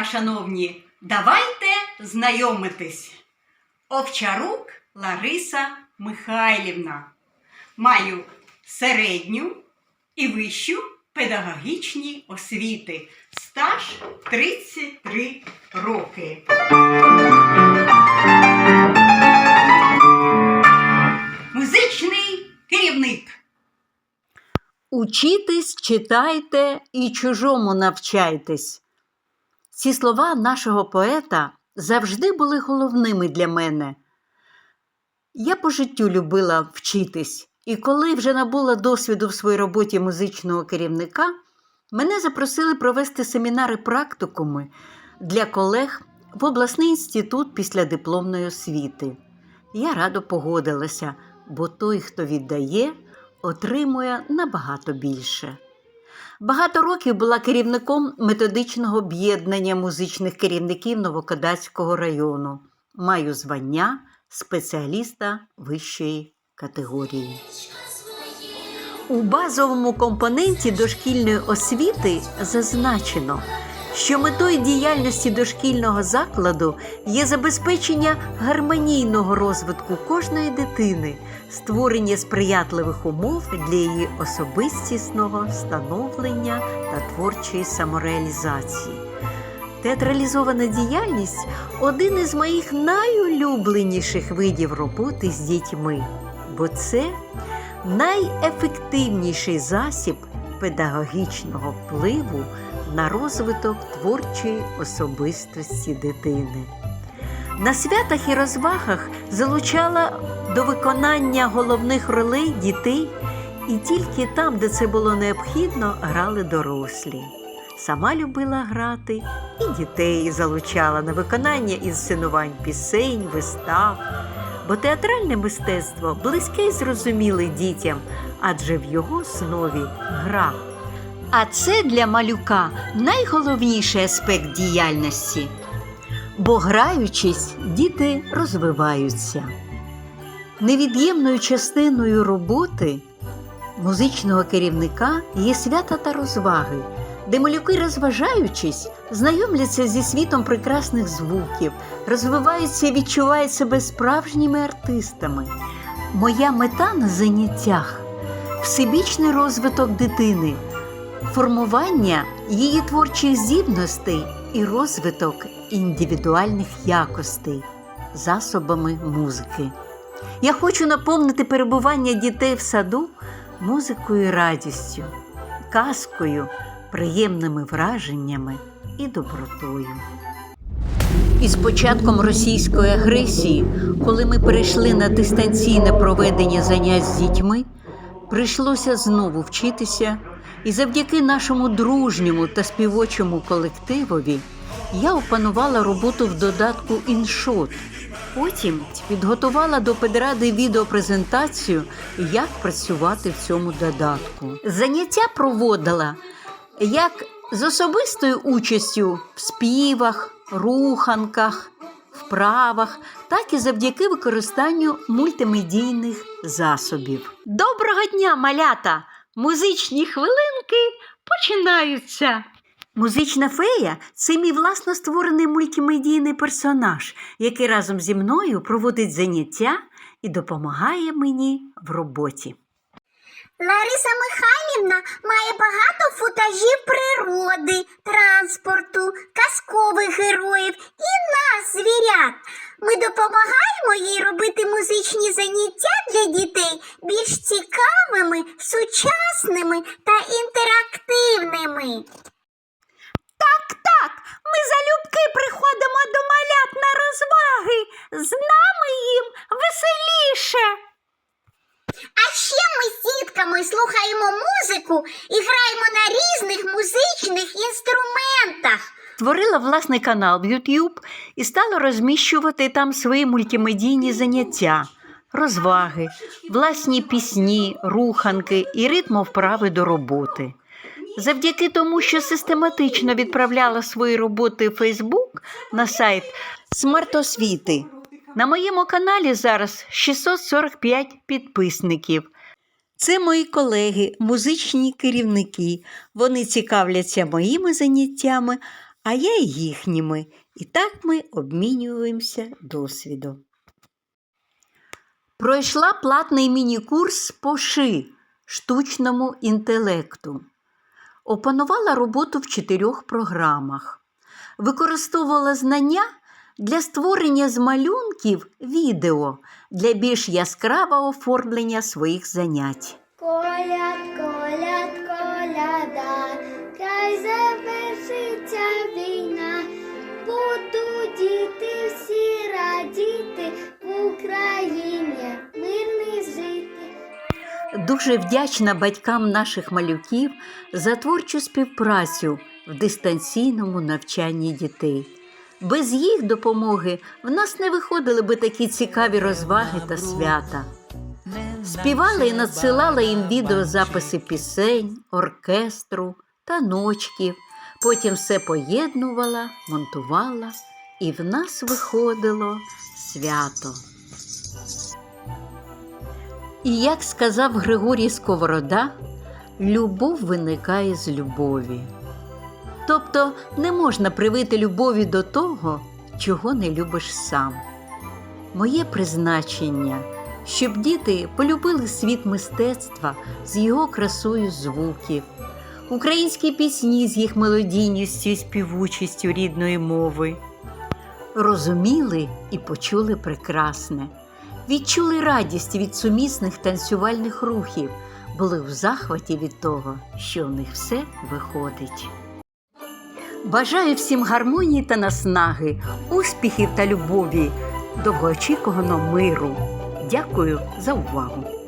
дня, шановні, давайте знайомитись. Овчарук Лариса Михайлівна. Маю середню і вищу педагогічні освіти. Стаж 33 роки. Музичний керівник. Учітесь, читайте і чужому навчайтесь. Ці слова нашого поета завжди були головними для мене. Я по життю любила вчитись, і коли вже набула досвіду в своїй роботі музичного керівника, мене запросили провести семінари практикуми для колег в обласний інститут післядипломної освіти. Я радо погодилася, бо той, хто віддає, отримує набагато більше. Багато років була керівником методичного об'єднання музичних керівників Новокодацького району. Маю звання спеціаліста вищої категорії. У базовому компоненті дошкільної освіти зазначено, що метою діяльності дошкільного закладу є забезпечення гармонійного розвитку кожної дитини, створення сприятливих умов для її особистісного становлення та творчої самореалізації. Театралізована діяльність один із моїх найулюбленіших видів роботи з дітьми, бо це найефективніший засіб педагогічного впливу на розвиток творчої особистості дитини. На святах і розвагах залучала до виконання головних ролей дітей, і тільки там, де це було необхідно, грали дорослі. Сама любила грати і дітей залучала на виконання інсценувань пісень, вистав. Бо театральне мистецтво близьке і зрозуміле дітям, адже в його основі гра. А це для малюка найголовніший аспект діяльності. Бо граючись, діти розвиваються. Невід'ємною частиною роботи музичного керівника є свята та розваги, де малюки, розважаючись, знайомляться зі світом прекрасних звуків, розвиваються і відчувають себе справжніми артистами. Моя мета на заняттях всебічний розвиток дитини, формування її творчих здібностей і розвиток індивідуальних якостей засобами музики. Я хочу наповнити перебування дітей в саду музикою і радістю, казкою, приємними враженнями і добротою. Із початком російської агресії, коли ми перейшли на дистанційне проведення занять з дітьми, прийшлося знову вчитися, і завдяки нашому дружньому та співочому колективові я опанувала роботу в додатку іншот. Потім підготувала до педради відеопрезентацію, як працювати в цьому додатку. Заняття проводила як з особистою участю в співах, руханках, вправах, так і завдяки використанню мультимедійних засобів. Доброго дня, малята! Музичні хвилинки починаються. Музична фея це мій власно створений мультимедійний персонаж, який разом зі мною проводить заняття і допомагає мені в роботі. Лариса Михайлівна має багато футажів природи, транспорту, казкових героїв і нас, звірят. Ми допомагаємо їй робити музичні заняття для дітей більш цікавими, сучасними та інтерактивними. Так, так, ми залюбки приходимо до малят на розваги. З нами їм веселіше. А ще ми з дітками слухаємо музику і граємо на різних музичних інструментах. Створила власний канал в YouTube і стала розміщувати там свої мультимедійні заняття, розваги, власні пісні, руханки і ритмовправи до роботи. Завдяки тому, що систематично відправляла свої роботи в Фейсбук на сайт Смартосвіти. На моєму каналі зараз 645 підписників. Це мої колеги, музичні керівники. Вони цікавляться моїми заняттями, а я їхніми. І так ми обмінюємося досвідом. Пройшла платний міні-курс по ШИ штучному інтелекту. Опанувала роботу в чотирьох програмах. Використовувала знання для створення з малюнків відео для більш яскравого оформлення своїх занять. Коляд, коляд, коляда, хай завершиться війна, будуть діти всі радіти, в Україні мирний жити. Дуже вдячна батькам наших малюків за творчу співпрацю в дистанційному навчанні дітей. Без їх допомоги в нас не виходили би такі цікаві розваги та свята. Співали і надсилали їм відеозаписи пісень, оркестру, таночків. Потім все поєднувала, монтувала, і в нас виходило свято. І як сказав Григорій Сковорода, любов виникає з любові. Тобто не можна привити любові до того, чого не любиш сам. Моє призначення, щоб діти полюбили світ мистецтва з його красою звуків, українські пісні з їх мелодійністю і співучістю рідної мови, розуміли і почули прекрасне, відчули радість від сумісних танцювальних рухів, були в захваті від того, що в них все виходить. Бажаю всім гармонії та наснаги, успіхів та любові, довгоочікуваного миру. Дякую за увагу!